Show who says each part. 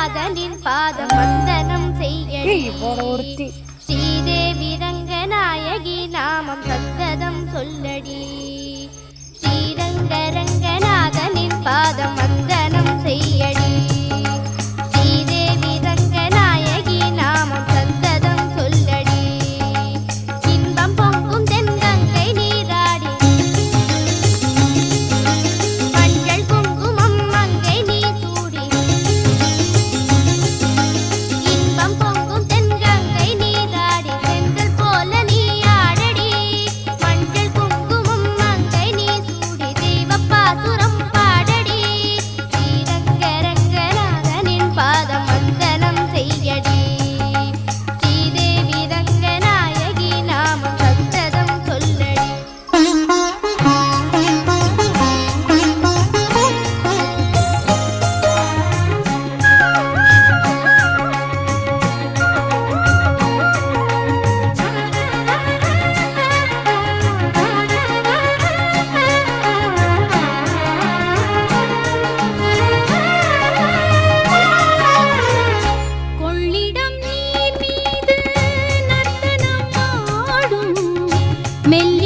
Speaker 1: ரங்கநாதனின் பாதம் வந்தனம்
Speaker 2: ஒருத்தி.
Speaker 1: ஸ்ரீதேவி Mais